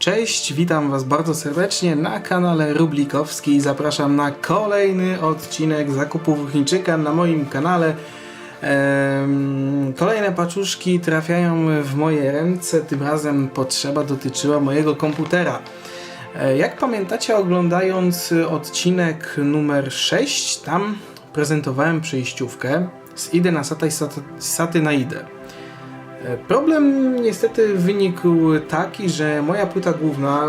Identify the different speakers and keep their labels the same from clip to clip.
Speaker 1: Cześć, witam Was bardzo serdecznie na kanale Rublikowski. Zapraszam na kolejny odcinek zakupów Chińczyka na moim kanale. Em, Kolejne paczuszki trafiają w moje ręce. Tym razem potrzeba dotyczyła mojego komputera. E, Jak pamiętacie, oglądając odcinek numer 6, tam prezentowałem przejściówkę z IDE na SATA i SATY na IDE. E, Problem niestety wynikł taki, że moja płyta główna,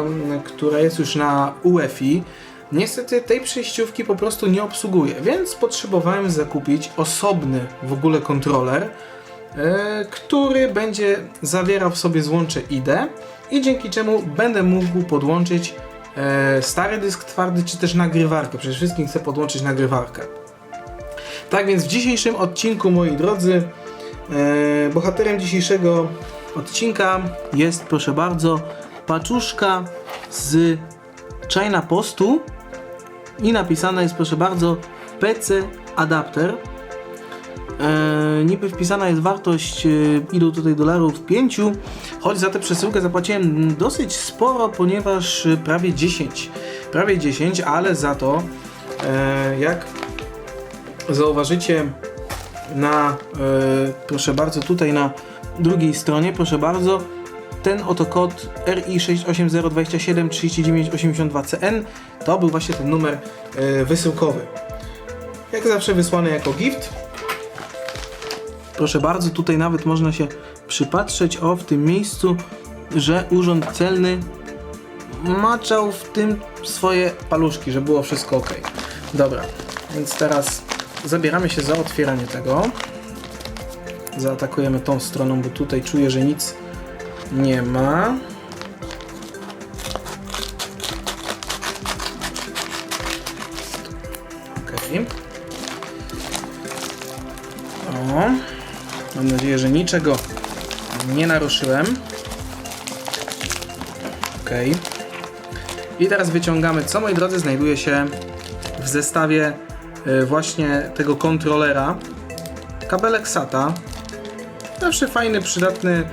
Speaker 1: która jest już na UEFI, niestety tej przejściówki po prostu nie obsługuje, więc potrzebowałem zakupić osobny w ogóle kontroler, e, który będzie zawierał w sobie złącze IDE i dzięki czemu będę mógł podłączyć e, stary dysk twardy czy też nagrywarkę. Przede wszystkim chcę podłączyć nagrywarkę. Tak więc w dzisiejszym odcinku, moi drodzy, bohaterem dzisiejszego odcinka jest, proszę bardzo, paczuszka z China Postu i napisana jest, proszę bardzo, PC adapter. E, niby wpisana jest wartość, e, ilu tutaj dolarów? 5, choć za tę przesyłkę zapłaciłem dosyć sporo, ponieważ e, prawie 10. Prawie 10, ale za to, e, jak zauważycie, na, e, proszę bardzo, tutaj na drugiej stronie, proszę bardzo, ten oto kod RI680273982CN to był właśnie ten numer e, wysyłkowy. Jak zawsze wysłany jako gift. Proszę bardzo, tutaj nawet można się przypatrzeć o w tym miejscu, że urząd celny maczał w tym swoje paluszki, że było wszystko ok. Dobra, więc teraz zabieramy się za otwieranie tego. Zaatakujemy tą stroną, bo tutaj czuję, że nic nie ma. Okej. O. Mam nadzieję, że niczego nie naruszyłem. Okej. I teraz wyciągamy, co moi drodzy znajduje się w zestawie właśnie tego kontrolera. Kabelek SATA. Zawsze fajny, przydatny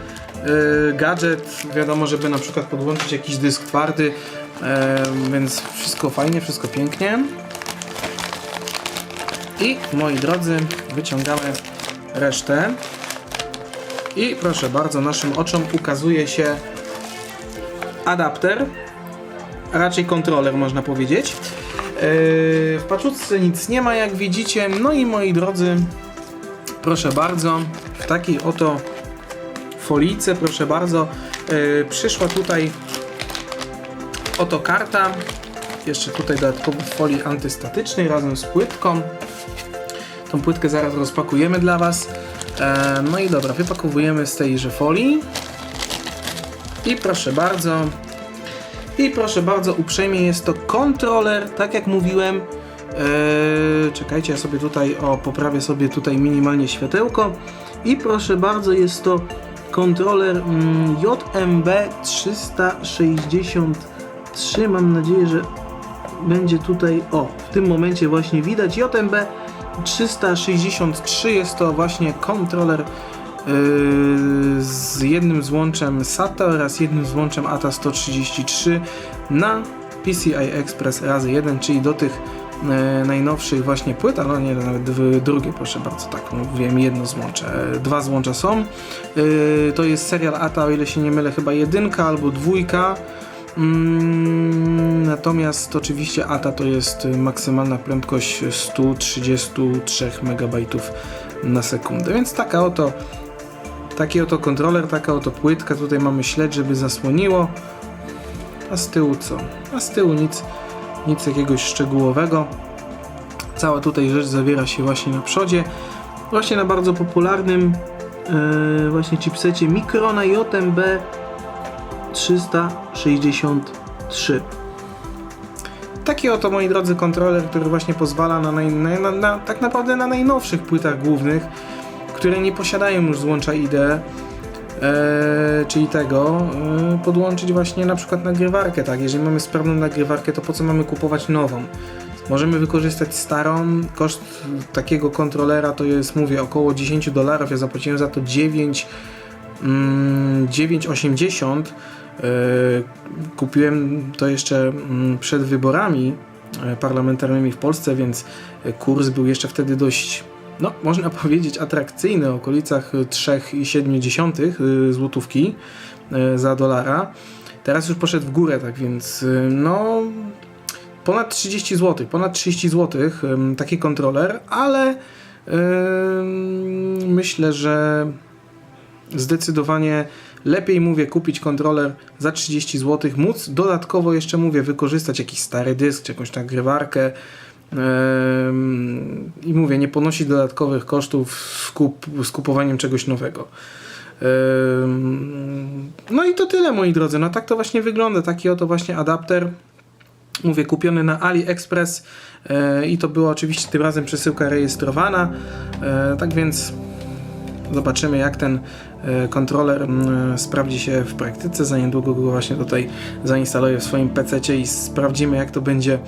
Speaker 1: y, gadżet. Wiadomo, żeby na przykład podłączyć jakiś dysk twardy. y, więc wszystko fajnie, wszystko pięknie. I moi drodzy, wyciągamy resztę. I proszę bardzo, naszym oczom ukazuje się adapter, raczej kontroler można powiedzieć. Yy, w paczuszce nic nie ma, jak widzicie. No i moi drodzy, proszę bardzo, w takiej oto folijce, proszę bardzo, yy, przyszła tutaj oto karta. Jeszcze tutaj dodatkowo w folii antystatycznej razem z płytką. Tą płytkę zaraz rozpakujemy dla Was. E, no i dobra, wypakowujemy z tejże folii. I proszę bardzo, i proszę bardzo, uprzejmie jest to kontroler, tak jak mówiłem. Eee, czekajcie, ja sobie tutaj, o, poprawię sobie tutaj minimalnie światełko. I proszę bardzo, jest to kontroler mm, JMB 363. Mam nadzieję, że będzie tutaj, o, w tym momencie właśnie widać. JMB 363 jest to właśnie kontroler z jednym złączem SATA oraz jednym złączem ATA 133 na PCI Express razy 1, czyli do tych e, najnowszych właśnie płyt, ale nie, nawet drugie, proszę bardzo, tak, mówiłem jedno złącze, e, dwa złącza są. E, to jest serial ATA, o ile się nie mylę, chyba jedynka albo dwójka. Mm, Natomiast oczywiście ATA to jest maksymalna prędkość 133 MB na sekundę, więc taka oto Taki oto kontroler, taka oto płytka. Tutaj mamy śledź, żeby zasłoniło. A z tyłu co? A z tyłu nic, nic jakiegoś szczegółowego. Cała tutaj rzecz zawiera się właśnie na przodzie. Właśnie na bardzo popularnym yy, właśnie chipsecie Microna JMB 363. Taki oto, moi drodzy, kontroler, który właśnie pozwala na, naj, na, na, na tak naprawdę na najnowszych płytach głównych które nie posiadają już złącza IDE, czyli tego, e, podłączyć właśnie na przykład nagrywarkę, tak? Jeżeli mamy sprawną nagrywarkę, to po co mamy kupować nową? Możemy wykorzystać starą, koszt takiego kontrolera to jest, mówię, około 10 dolarów, ja zapłaciłem za to 9, mm, 9,80, Kupiłem to jeszcze mm, przed wyborami e, parlamentarnymi w Polsce, więc e, kurs był jeszcze wtedy dość, no można powiedzieć, atrakcyjny, w okolicach 3,7 złotówki e, za dolara. Teraz już poszedł w górę, tak więc e, no ponad 30 zł, ponad 30 zł taki kontroler, ale em, myślę, że zdecydowanie lepiej mówię kupić kontroler za 30 zł, móc dodatkowo jeszcze mówię wykorzystać jakiś stary dysk czy jakąś nagrywarkę i mówię nie ponosić dodatkowych kosztów z, kup, z kupowaniem czegoś nowego. No i to tyle moi drodzy, no tak to właśnie wygląda, taki oto właśnie adapter mówię, kupiony na AliExpress e, i to była oczywiście tym razem przesyłka rejestrowana, e, tak więc zobaczymy jak ten e, kontroler sprawdzi się w praktyce, za niedługo go właśnie tutaj zainstaluję w swoim PC i sprawdzimy jak to będzie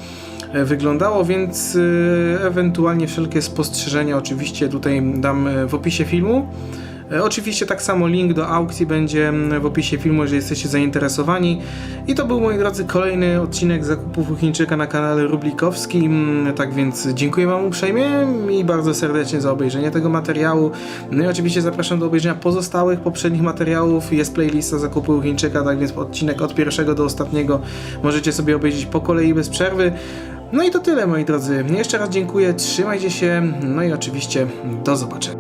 Speaker 1: wyglądało, więc e, ewentualnie wszelkie spostrzeżenia oczywiście tutaj dam e, w opisie filmu. E, Oczywiście tak samo link do aukcji będzie mm, w opisie filmu, jeżeli jesteście zainteresowani. I to był, moi drodzy, kolejny odcinek zakupów u Chińczyka na kanale Rublikowski. Mm, Tak więc dziękuję Wam uprzejmie i bardzo serdecznie za obejrzenie tego materiału. No i oczywiście zapraszam do obejrzenia pozostałych poprzednich materiałów. Jest playlista zakupów u Chińczyka, tak więc odcinek od pierwszego do ostatniego możecie sobie obejrzeć po kolei bez przerwy. No i to tyle, moi drodzy. Jeszcze raz dziękuję, trzymajcie się, no i oczywiście do zobaczenia.